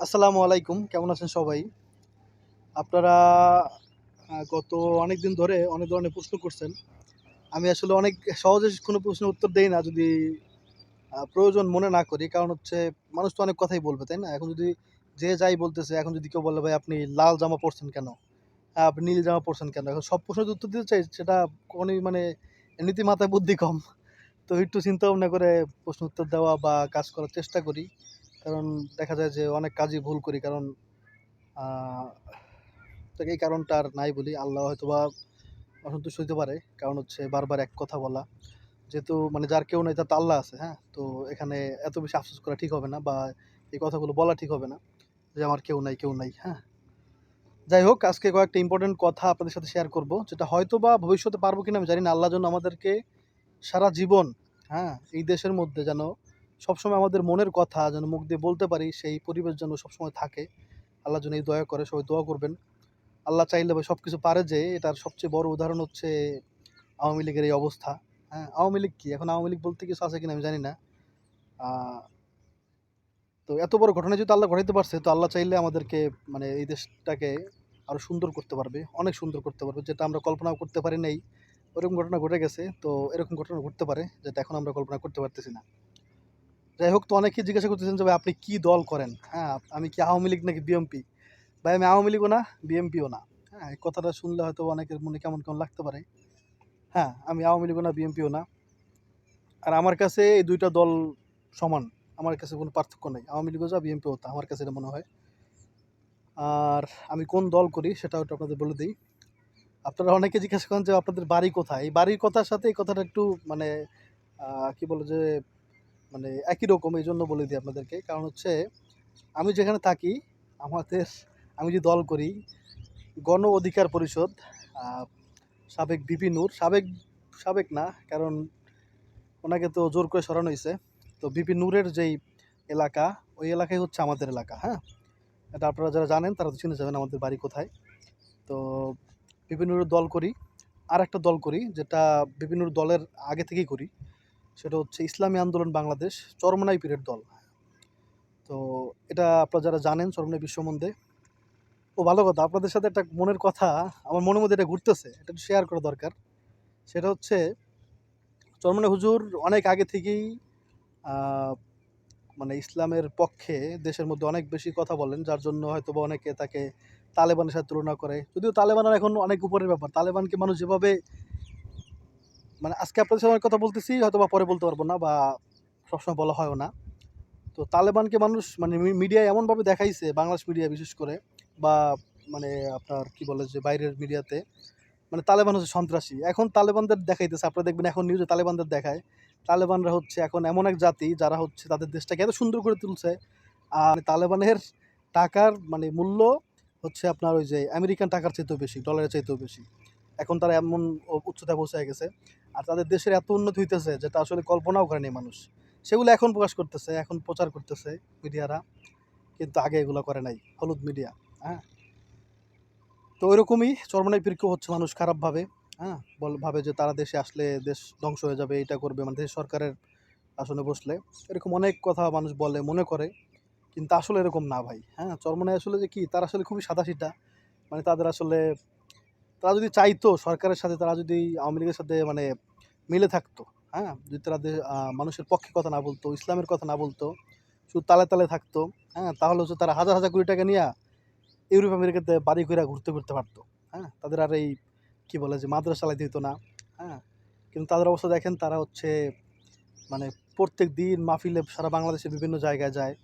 আসসালামু আলাইকুম, কেমন আছেন সবাই? আপনারা গত অনেক দিন ধরে অনেক ধরনের প্রশ্ন করছেন। আমি আসলে অনেক সহজে কোনো প্রশ্নের উত্তর দেই না, যদি প্রয়োজন মনে না করি। কারণ হচ্ছে, মানুষ তো অনেক কথাই বলবে, তাই না? এখন যদি যে যাই বলতেছে, এখন যদি কেউ বলে, ভাই, আপনি লাল জামা পরছেন কেন? আপনি নীল জামা পরছেন কেন? এখন সব প্রশ্নের উত্তর দিতে চাই, সেটা কোনোই মানে এমনিতেই মাথায় বুদ্ধি কম। তো একটু চিন্তা ভাবনা করে প্রশ্ন উত্তর দেওয়া বা কাজ করার চেষ্টা করি। কারণ দেখা যায় যে অনেক কাজই ভুল করি, কারণ এই কারণটা আর নাই বলি। আল্লাহ হয়তো বা অসন্তুষ্ট হইতে পারে, কারণ হচ্ছে বারবার এক কথা বলা। যেহেতু মানে যার কেউ নেই, তার আল্লাহ আছে হ্যাঁ? তো এখানে এত বেশি আফসোস করা ঠিক হবে না বা এই কথাগুলো বলা ঠিক হবে না যে আমার কেউ নাই কেউ নাই হ্যাঁ? যাই হোক, আজকে কয়েকটা ইম্পর্টেন্ট কথা আপনাদের সাথে শেয়ার করব, যেটা হয়তো বা ভবিষ্যতে পারব কিনা আমি জানি না। আল্লাহ যেন আমাদেরকে সারা জীবন হ্যাঁ এই দেশের মধ্যে যেন সবসময় আমাদের মনের কথা যেন মুখ দিয়ে বলতে পারি, সেই পরিবেশ যেন সবসময় থাকে। আল্লাহ যেন এই দয়া করে সবাই দোয়া করবেন। আল্লাহ চাইলে সব কিছু পারে যে, এটার সবচেয়ে বড় উদাহরণ হচ্ছে আওয়ামী লীগের এই অবস্থা। হ্যাঁ আওয়ামী লীগ কি? এখন আওয়ামী লীগ বলতে কিছু আছে কিনা আমি জানি না। তো এত বড় ঘটনা যদি আল্লাহ ঘটাইতে পারছে, তো আল্লাহ চাইলে আমাদেরকে মানে এই দেশটাকে আরও সুন্দর করতে পারবে, অনেক সুন্দর করতে পারবে। যেটা আমরা কল্পনাও করতে পারি নাই, ওরকম ঘটনা ঘটে গেছে, তো এরকম ঘটনা ঘটতে পারে, যেটা এখন আমরা কল্পনা করতে পারতেছি না। যাই হোক, তো অনেকেই জিজ্ঞাসা করতেছেন যে ভাই, আপনি কি দল করেন? হ্যাঁ আমি কি আওয়ামী লীগ নাকি বিএমপি? ভাই, আমি আওয়ামী লীগও না, বিএমপিও না। হ্যাঁ এই কথাটা শুনলে হয়তো অনেকের মনে কেমন কেমন লাগতে পারে। হ্যাঁ আমি আওয়ামী লীগও না, বিএমপিও না। আর আমার কাছে এই দুইটা দল সমান। আমার কাছে কোনো পার্থক্য নেই। আওয়ামী লীগও যা, বিএমপিও তা, আমার কাছে এটা মনে হয়। আর আমি কোন দল করি সেটাও একটু আপনাদের বলে দিই। আপনারা অনেকে জিজ্ঞাসা করেন যে আপনাদের বাড়ি কোথায়? এই বাড়ির কথার সাথে এই কথাটা একটু মানে কি বলে যে মানে একই রকম এই জন্য বলে দিই আপনাদেরকে। কারণ হচ্ছে, আমি যেখানে থাকি, আমাদের, আমি যে দল করি, গণ অধিকার পরিষদ সাবেক বিপি নূর, সাবেক সাবেক না, কারণ ওনাকে তো জোর করে সরানো হয়েছে। তো বিপি নূরের যেই এলাকা, ওই এলাকায় হচ্ছে আমাদের এলাকা হ্যাঁ? এটা আপনারা যারা জানেন, তারা তো চিনে যাবেন আমাদের বাড়ি কোথায়। তো বিপি নূরের দল করি আর একটা দল করি, যেটা বিপি নূর দলের আগে থেকেই করি। সেটা হচ্ছে ইসলামী আন্দোলন বাংলাদেশ, চরমনাই পীরের দল। তো এটা আপনারা যারা জানেন, চরমনাই বিশ্ব সম্বন্ধে, ও ভালো কথা। আপনাদের সাথে একটা মনের কথা, আমার মনের মধ্যে এটা ঘুরতেছে, এটা শেয়ার করা দরকার। সেটা হচ্ছে, চরমনাই হুজুর অনেক আগে থেকেই মানে ইসলামের পক্ষে দেশের মধ্যে অনেক বেশি কথা বলেন, যার জন্য হয়তো বা অনেকে তাকে তালেবানের সাথে তুলনা করে। যদিও তালেবানের এখন অনেক উপরের ব্যাপার। তালেবানকে মানুষ যেভাবে মানে আজকে আপনাদের সাথে কথা বলতেছি হয়তো বা পরে বলতে পারব না বা সবসময় বলা হয়ও না। তো তালেবানকে মানুষ মানে মিডিয়ায় এমনভাবে দেখাইছে, বাংলাদেশ মিডিয়া বিশেষ করে, বা মানে আপনার কি বলে যে বাইরের মিডিয়াতে মানে তালেবান হচ্ছে সন্ত্রাসী। এখন তালেবানদের দেখাইতেছে, আপনারা দেখবেন এখন নিউজে তালেবানদের দেখায়। তালেবানরা হচ্ছে এখন এমন এক জাতি যারা হচ্ছে তাদের দেশটাকে এত সুন্দর করে তুলছে, আর তালেবানের টাকার মানে মূল্য হচ্ছে আপনার ওই যে আমেরিকান টাকার চাইতেও বেশি, ডলারের চাইতেও বেশি। এখন তারা এমন উচ্চতায় পৌঁছে গেছে। আর তাদের দেশের এত উন্নতি হইতেছে যেটা আসলে কল্পনাও করেনি মানুষ। সেগুলো এখন প্রকাশ করতেছে, এখন প্রচার করতেছে মিডিয়ারা। কিন্তু আগে এগুলো করে নাই, হলুদ মিডিয়া হ্যাঁ? তো ওইরকমই চরমনাই পীরকেও হচ্ছে মানুষ খারাপভাবে হ্যাঁ? বল ভাবে যে তারা দেশে আসলে দেশ ধ্বংস হয়ে যাবে, এটা করবে মানে দেশ সরকারের আসনে বসলে। এরকম অনেক কথা মানুষ বলে, মনে করে। কিন্তু আসলে এরকম না ভাই হ্যাঁ? চরমনাই আসলে যে কি, তারা আসলে খুবই সাদাসিটা মানে তাদের আসলে তারা যদি চাইতো সরকারের সাথে, তারা যদি আওয়ামী লীগের সাথে মানে মিলে থাকতো হ্যাঁ? যদি তারা মানুষের পক্ষে কথা না বলতো, ইসলামের কথা না বলতো, শুধু তালে তালে থাকতো হ্যাঁ? তাহলে হচ্ছে তারা হাজার হাজার কোটি টাকা নিয়ে ইউরোপ আমেরিকাতে বাড়ি ঘুরে ঘুরতে ঘুরতে পারতো হ্যাঁ? তাদের আর এই কী বলে যে মাদ্রাসা চালাইতে দিত না হ্যাঁ? কিন্তু তাদের অবস্থা দেখেন, তারা হচ্ছে মানে প্রত্যেক দিন মাহফিলে সারা বাংলাদেশে বিভিন্ন জায়গায় যায়,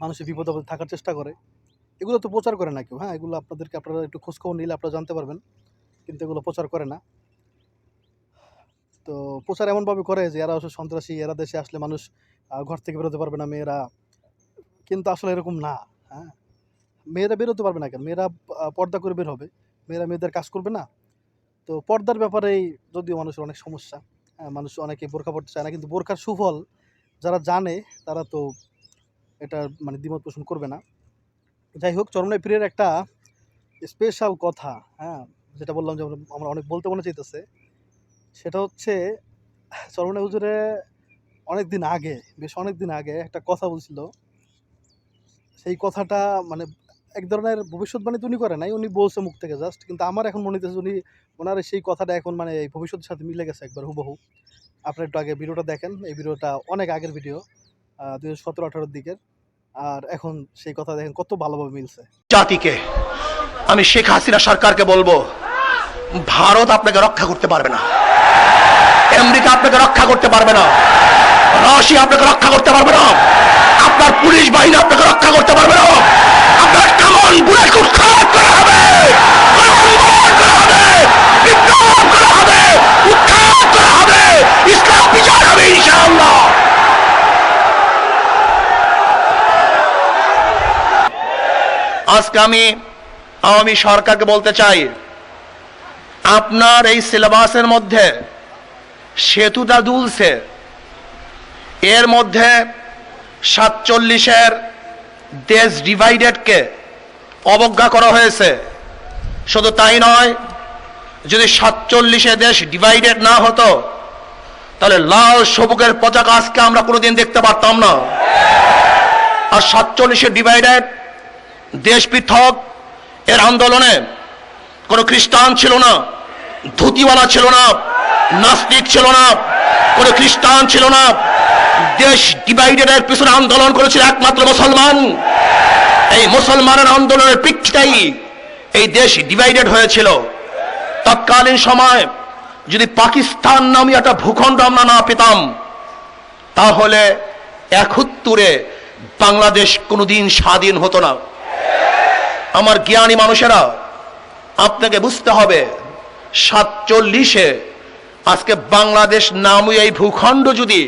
মানুষের বিপদ থাকার চেষ্টা করে। এগুলো তো প্রচার করে না কেউ হ্যাঁ? এগুলো আপনাদেরকে আপনারা একটু খোঁজখবর নিলে আপনারা জানতে পারবেন। কিন্তু এগুলো প্রচার করে না। তো প্রচার এমনভাবে করে যে এরা আসলে সন্ত্রাসী, এরা দেশে আসলে মানুষ ঘর থেকে বেরোতে পারবে না মেয়েরা। কিন্তু আসলে এরকম না হ্যাঁ? মেয়েরা বেরোতে পারবে না কেন? মেয়েরা পর্দা করে বের হবে। মেয়েরা মেয়েদের কাজ করবে না। তো পর্দার ব্যাপারেই যদিও মানুষের অনেক সমস্যা হ্যাঁ? মানুষ অনেকে বোরখা পড়তে চায় না, কিন্তু বোরখার সুফল যারা জানে, তারা তো এটা মানে দ্বিমত পোষণ করবে না। যাই হোক, চরমনাই পীরের একটা স্পেশাল কথা হ্যাঁ যেটা বললাম যে আমরা- অনেক বলতে মনে চাইতেছে। সেটা হচ্ছে, চরমনাই হুজুরে অনেক দিন আগে, বেশ অনেক দিন আগে একটা কথা বলছিল। সেই কথাটা মানে এক ধরনের ভবিষ্যৎবাণী তো উনি করে নাই, উনি বলছে মুখ থেকে জাস্ট কিন্তু আমার এখন মনে হচ্ছে উনি ওনার সেই কথাটা এখন মানে এই ভবিষ্যতের সাথে মিলে গেছে একবার হুবহু। আপনার একটু আগে ভিডিওটা দেখেন, এই ভিডিওটা অনেক আগের ভিডিও দুই হাজার সতেরো আঠারোর দিকের। আর এখন সেই কথা দেখেন কত ভালোভাবে মিলছে। জাতিকে আমি শেখ হাসিনা সরকারকে বলব, ভারত আপনাকে রক্ষা করতে পারবে না। আমেরিকা আপনাকে রক্ষা করতে পারবে না। রাশিয়া আপনাকে রক্ষা করতে পারবে না। আপনার পুলিশ বাহিনী আপনাকে রক্ষা করতে পারবে না। আপনার কামন বুলেট উৎখাত করা হবে গণঅবরোধ করা হবে, বিপ্লব করা হবে, উৎখাত করা হবে, ইসলাম বিজয় হবে ইনশাআল্লাহ আজকে আমি আওয়ামী সরকারকে বলতে চাই, আপনার এই সিলেবাসের মধ্যে সেতুটা দুলছে। এর মধ্যে সাতচল্লিশের দেশ ডিভাইডেডকে অবজ্ঞা করা হয়েছে। শুধু তাই নয়, যদি সাতচল্লিশে দেশ ডিভাইডেড না হতো, তাহলে লাল সবুকের পতাকা আজকে আমরা কোনোদিন দেখতে পারতাম না। আর সাতচল্লিশে ডিভাইডেড দেশ পৃথক, এর আন্দোলনে কোনো খ্রিস্টান ছিল না, ধুতিওয়ালা ছিল না, নাস্তিক ছিল না, কোনো খ্রিস্টান ছিল না। দেশ ডিভাইডেডের পিছনে আন্দোলন করেছিল একমাত্র মুসলমান। এই মুসলমানের আন্দোলনের প্রেক্ষিতেই এই দেশ ডিভাইডেড হয়েছিল। তৎকালীন সময় যদি পাকিস্তান নামে একটা ভূখণ্ড আমরা না পেতাম, তাহলে একত্তরে বাংলাদেশ কোনোদিন স্বাধীন হতো না। আমার জ্ঞানী মানুষেরা, আপনাকে বুঝতে হবে, সাতচল্লিশে আজকে বাংলাদেশ নামে এই ভূখণ্ড যদি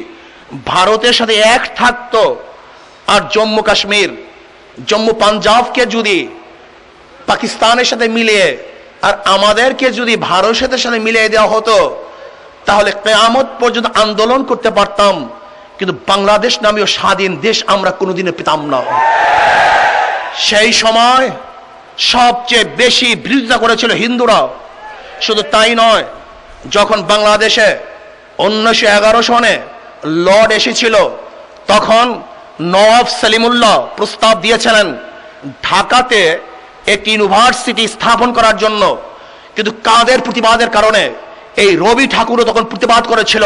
ভারতের সাথে এক থাকতো, আর জম্মু কাশ্মীর, জম্মু পাঞ্জাবকে যদি পাকিস্তানের সাথে মিলিয়ে, আর আমাদেরকে যদি ভারতের সাথে মিলিয়ে দেওয়া হতো, তাহলে কেয়ামত পর্যন্ত আন্দোলন করতে পারতাম, কিন্তু বাংলাদেশ নামীয় স্বাধীন দেশ আমরা কোনোদিনে পেতাম না। সেই সময় সবচেয়ে বেশি বিরোধিতা করেছিল হিন্দুরা। শুধু তাই নয়, যখন বাংলাদেশে উনিশশো এগারো সনে লর্ড এসেছিল, তখন নওয়াব সালিমুল্লাহ প্রস্তাব দিয়েছিলেন ঢাকাতে একটি ইউনিভার্সিটি স্থাপন করার জন্য। কিন্তু কাদের প্রতিবাদের কারণে এই রবি ঠাকুরও তখন প্রতিবাদ করেছিল,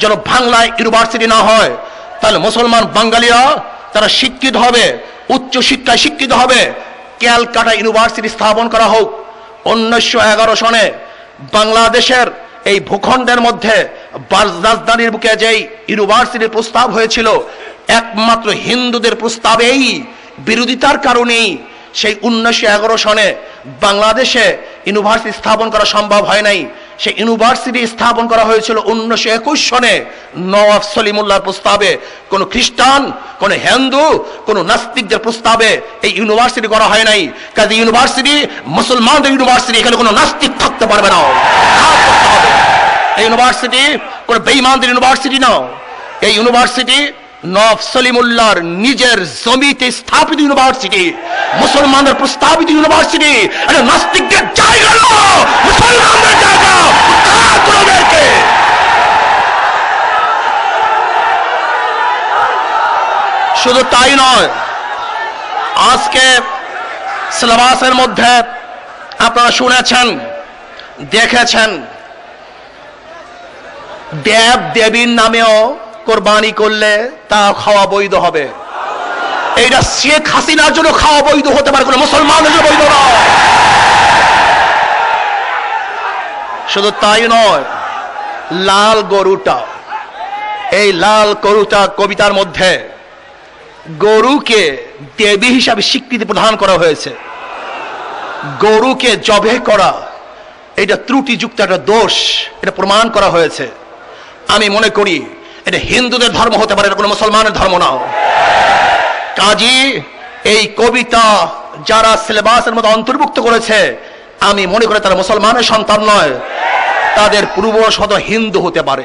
যেন বাংলায় ইউনিভার্সিটি না হয়। তাহলে মুসলমান বাঙালিরা তারা শিক্ষিত হবে উচ্চ শিক্ষায় শিক্ষিত হবে ক্যালকাটা ইউনিভার্সিটি স্থাপন করা হোক। উনিশশো এগারো সনে বাংলাদেশের এই ভূখণ্ডের মধ্যে রাজধানীর বুকে যেই ইউনিভার্সিটির প্রস্তাব হয়েছিল, একমাত্র হিন্দুদের প্রস্তাবেই বিরোধিতার কারণেই সেই উনিশশো এগারো সনে বাংলাদেশে ইউনিভার্সিটি স্থাপন করা সম্ভব হয় নাই। সেই ইউনিভার্সিটি স্থাপন করা হয়েছিল উনিশশো একুশ সনে নওয়াব সলিমুল্লাহর প্রস্তাবে। কোনো খ্রিস্টান, কোনো হিন্দু, কোনো নাস্তিকদের প্রস্তাবে এই ইউনিভার্সিটি করা হয় নাই। কাজে ইউনিভার্সিটি, মুসলমানদের ইউনিভার্সিটি, এখানে কোনো নাস্তিক থাকতে পারবে না। এই ইউনিভার্সিটি কোনো বেইমানদের ইউনিভার্সিটি না। এই ইউনিভার্সিটি নব সলিমুল্লাহর নিজের জমিতে স্থাপিত ইউনিভার্সিটি। মুসলমানদের প্রস্তাবিত ইউনিভার্সিটি। নাস্তিকদের জায়গা শুধু তাই নয়, আজকে সিলেবাসের মধ্যে আপনারা শুনেছেন, দেখেছেন, দেব দেবীর নামেও কোরবানি করলে তা খাওয়া বৈধ হবে। এইটা শেখ হাসিনার জন্য খাওয়া বৈধ হতে পারে, কোনো মুসলমানের জন্য বৈধ নয়। শুধু তাই নয়, লাল গরুটা, এই লাল গরুটা কবিতার মধ্যে গরুকে দেবী হিসাবে স্বীকৃতি প্রদান করা হয়েছে। গরুকে জবে করা, এটা ত্রুটিযুক্ত একটা দোষ, এটা প্রমাণ করা হয়েছে। আমি মনে করি, এটা হিন্দুদের ধর্ম হতে পারে, এটা কোনো মুসলমানের ধর্ম না। কাজী, এই কবিতা যারা সিলেবাসের মধ্যে অন্তর্ভুক্ত করেছে, আমি মনে করি তারা মুসলমানের সন্তান নয়। তাদের পূর্বশত হিন্দু হতে পারে,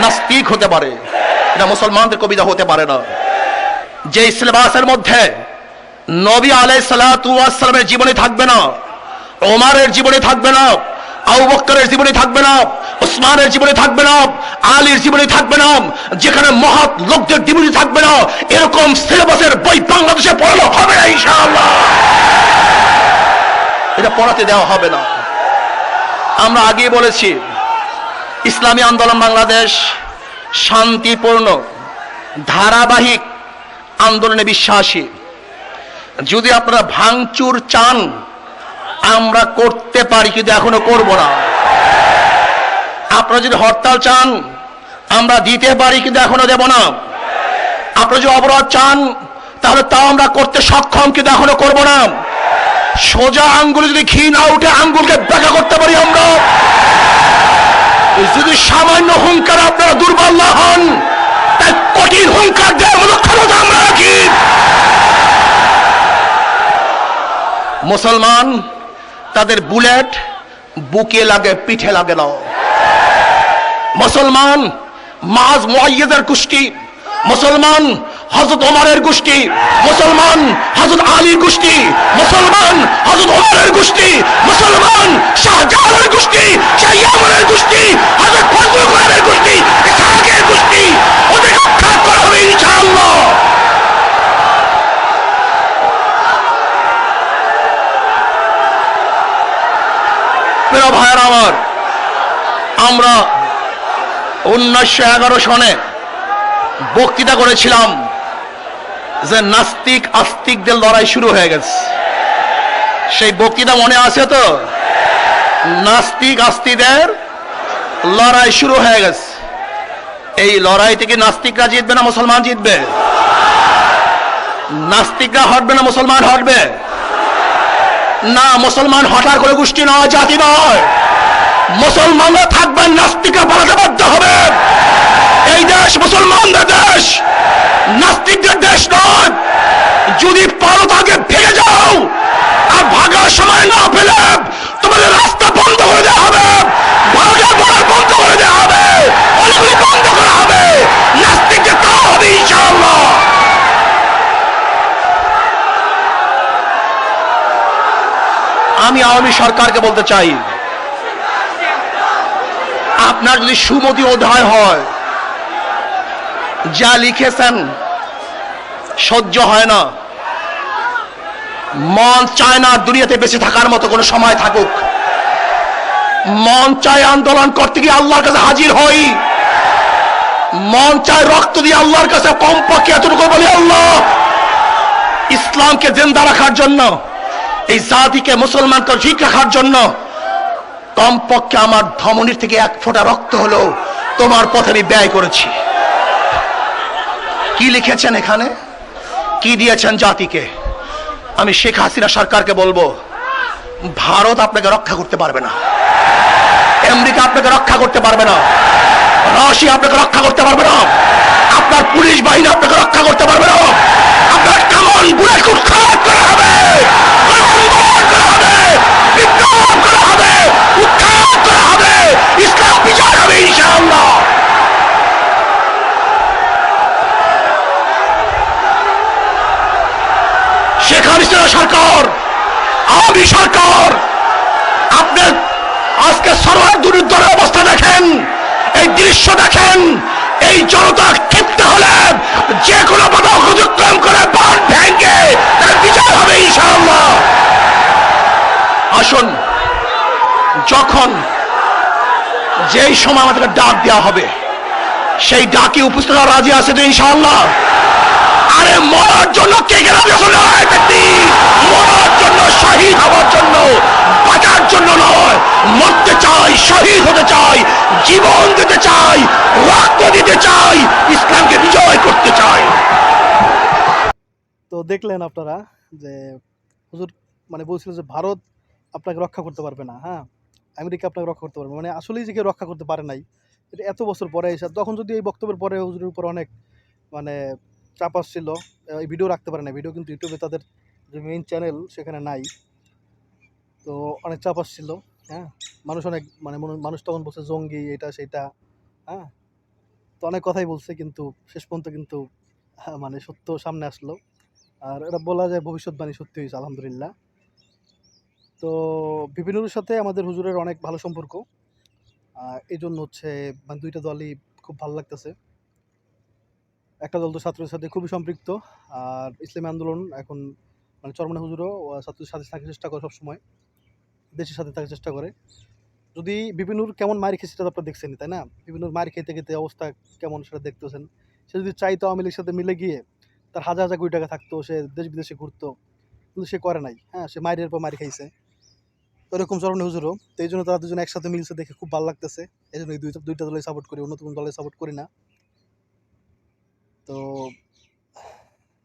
নাস্তিক হতে পারে, এটা মুসলমানদের কবিতা হতে পারে না। যে সিলেবাসের মধ্যে নবী আলাই সালাতামের জীবনে থাকবে না, ওমারের জীবনে থাকবে না আউবক্করের জীবনে থাকবে না ওসমানের জীবনে থাকবে না, আলীর জীবনে থাকবে না, যেখানে মহৎ লোকদের জীবনে থাকবে না, এরকম সিলেবাসের বই বাংলাদেশে পড়ানো হবে না ইনশাআল্লাহ। এটা পড়াতে দেওয়া হবে না। আমরা আগে বলেছি, ইসলামী আন্দোলন বাংলাদেশ শান্তিপূর্ণ, ধারাবাহিক আন্দোলনে বিশ্বাসী। যদি আপনারা ভাঙচুর চান, আমরা করতে পারি, কিন্তু এখনও করব না। আপনারা যদি হরতাল চান, আমরা দিতে পারি, কিন্তু এখনও দেব না। আপনারা যদি অবরোধ চান, তাহলে তাও আমরা করতে সক্ষম, কিন্তু এখনও করব না। সোজা আঙ্গুলে যদি ঘি না উঠে আঙ্গুলকে ব্যাখ্যা করতে পারি আমরা। যদি সামান্য হুঙ্কার আপনারা দুর্বল না হন তাই কঠিন হুঙ্কার দেওয়ার মুসলমান, তাদের বুলেট বুকে লাগে, পিঠে লাগে না মুসলমান মাজ মুআইয়দের গোষ্ঠী। মুসলমান, হযরত ওমরের গোষ্ঠী। মুসলমান, হযরত আলীর গোষ্ঠী। মুসলমান, হযরত ওমরের গোষ্ঠী। মুসলমান, শাহজাহানের শাহ ইয়ামানের গোষ্ঠী হযরত ফজলুল কোরআনের গোষ্ঠী ইসহাকের গোষ্ঠী ওদের রক্ষা করা হবে ইনশাআল্লাহ প্রিয় ভাইয়ের আমার আমরা উনিশশো এগারো সনে বক্তৃতা করেছিলাম যে নাস্তিক, আস্তিকদের লড়াই শুরু হয়ে গেছে। সেই বক্তৃতা মনে আছে তো? নাস্তিক, আস্তিকদের লড়াই শুরু হয়ে গেছে। এই লড়াই থেকে নাস্তিকরা জিতবে না মুসলমান জিতবে? নাস্তিকরা হটবে না মুসলমান হটবে? না, মুসলমান হঠাৎ করে গোষ্ঠী নয়, জাতি নয়। মুসলমানরা থাকবেন, নাস্তিকরা পালাতে বাধ্য হবে। এই দেশ মুসলমানদের দেশ। নাস্তিকদের দেশ নয়। যদি পারো তাকে ভেঙে যাও। আর ভাগার সময় না পেলে তোমাদের রাস্তা বন্ধ করে দেওয়া হবে। ভারতের বর্ডার বন্ধ করে দেওয়া হবে। অলিগুলি বন্ধ করা হবে। নাস্তিকদের তা হবে ইনশাআল্লাহ। আমি আওয়ামী সরকারকে বলতে চাই আপনার যদি সুমতি অধ্যায় হয়, যা লিখেছেন, সহ্য হয় না। মন চায় না দুনিয়াতে বেঁচে থাকার মতো কোনো সময় থাকুক। মন চায় আন্দোলন করতে গিয়ে আল্লাহর কাছে হাজির হই। মন চায় রক্ত দিয়ে আল্লাহর কাছে কমপক্ষে এতটুকু বলি, আল্লাহ, ইসলামকে জিন্দা রাখার জন্য, এই জাতিকে মুসলমানকে ঠিক রাখার জন্য কমপক্ষে আমার ধমনির থেকে এক ফোঁটা রক্ত হলো তোমার পথে আমি ব্যয় করেছি। কি লিখেছেন এখানে? কি দিয়েছেন জাতিকে? আমি শেখ হাসিনা সরকারকে বলব, ভারত আপনাকে রক্ষা করতে পারবে না। আমেরিকা আপনাকে রক্ষা করতে পারবে না। রাশিয়া আপনাকে রক্ষা করতে পারবে না। আপনার পুলিশ বাহিনী আপনাকে রক্ষা করতে পারবে না। আপনার উৎখাত করা হবে। আন্দোলন করা হবে। করা হবে, উৎখাত করা হবে, ইসলাম বিজয় হবে ইনশাআল্লাহ। শেখ হাসিনা সরকার, আওয়ামী সরকার, আপনি আজকে সরকার দুর্দরে অবস্থা দেখেন, এই দৃশ্য দেখেন, এই জনতা ক্ষিপ্ত হলে যে কোনো বাধা অতিক্রম করে বান ভেঙ্গে তার বিজয় হবে ইনশাআল্লাহ। আসুন যখন যেই সময় আমাদেরকে ডাক দেওয়া হবে, সেই ডাকে উপস্থিত রাজি আছে তো ইনশাআল্লাহ? আরে মরার জন্য কে গেল নয় ব্যক্তি? মরার জন্য শহীদ হওয়ার জন্য, বাঁচার জন্য নয়, মরতে চাই, শহীদ হতে চাই, জীবন দিতে চাই, রক্ত দিতে চাই, ইসলামকে বিজয় করতে চাই। তো দেখলেন আপনারা যে হুজুর মানে বলছিল যে ভারত আপনাকে রক্ষা করতে পারবে না হ্যাঁ? আমেরিকা আপনাকে রক্ষা করতে পারবে। মানে আসলেই যে কেউ রক্ষা করতে পারে নাই। এটা এত বছর পরে এসে তখন যদি এই বক্তব্যের পরে হুজুরের উপর অনেক মানে চাপ আসছিল এই ভিডিও রাখতে পারে না ভিডিও কিন্তু ইউটিউবে তাদের যে মেইন চ্যানেল সেখানে নাই। তো অনেক চাপ আসছিল হ্যাঁ? মানুষ অনেক মানে মানুষ তখন বলছে জঙ্গি এটা সেটা হ্যাঁ? তো অনেক কথাই বলছে কিন্তু শেষ পর্যন্ত কিন্তু হ্যাঁ, মানে সত্য সামনে আসলো। আর এটা বলা যায় ভবিষ্যৎবাণী সত্যি হয়েছে আলহামদুলিল্লাহ। তো বিপিনুরের সাথে আমাদের হুজুরের অনেক ভালো সম্পর্ক। এই জন্য হচ্ছে মানে দুইটা দলই খুব ভালো লাগতেছে। একটা দল তো ছাত্রদের সাথে খুবই সম্পৃক্ত, আর ইসলামী আন্দোলন এখন মানে চরমনা হুজুরও ছাত্রদের সাথে থাকার চেষ্টা করে সবসময়, দেশের সাথে থাকার চেষ্টা করে। যদি বিপিনুর কেমন মার খেয়েছে সেটা আপনারা দেখছেন তাই না? বিপিনুর মার খেতে খেতে অবস্থা কেমন সেটা দেখতেছেন। সে যদি চাইতো আওয়ামী লীগের সাথে মিলে গিয়ে তার হাজার হাজার কোটি টাকা থাকতো, সে দেশ বিদেশে ঘুরতো, কিন্তু সে করে নাই। হ্যাঁ সে মায়ের পর মারি খাইছে। ওরকম চরণে হুজুরও। তো এই জন্য তারা দুজন একসাথে মিলছে দেখে খুব ভালো লাগতেছে। এই জন্য দুইটা দলে সাপোর্ট করি, অন্য কোনো দলে সাপোর্ট করি না। তো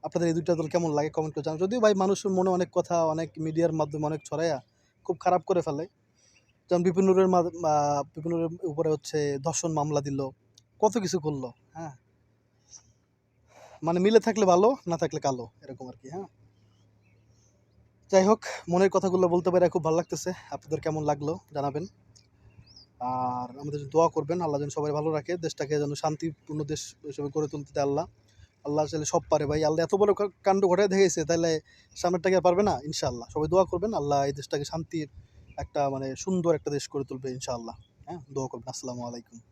আপনাদের এই দুইটা দল কেমন লাগে কমেন্ট করে জানান যদিও ভাই মানুষের মনে অনেক কথা, অনেক মিডিয়ার মাধ্যমে অনেক ছড়াইয়া খুব খারাপ করে ফেলে। যেমন বিপিনুরের বিপিনুরের উপরে হচ্ছে ধর্ষণ মামলা দিল, কত কিছু করল হ্যাঁ? মানে মিলে থাকলে ভালো, না থাকলে কালো, এরকম আর কি হ্যাঁ? যাই হোক মনের কথাগুলো বলতে পারে খুব ভালো লাগতেছে। আপনাদের কেমন লাগল জানাবেন। আর আমাদের দোয়া করবেন, আল্লাহ যেন সবাই ভালো রাখে, দেশটাকে যেন শান্তিপূর্ণ দেশ হিসেবে গড়ে তুলতে আল্লাহ। আল্লাহ চাইলে সব পারে ভাই। আল্লাহ এত বড় কাণ্ড ঘটায় দেখেছে তাহলে সামনেরটাকে পারবে না, ইনশাআল্লাহ। সবাই দোয়া করবেন, আল্লাহ এই দেশটাকে শান্তির একটা মানে সুন্দর একটা দেশ করে তুলবে, ইনশাআল্লাহ। হ্যাঁ দোয়া করবেন। আসসালামু আলাইকুম।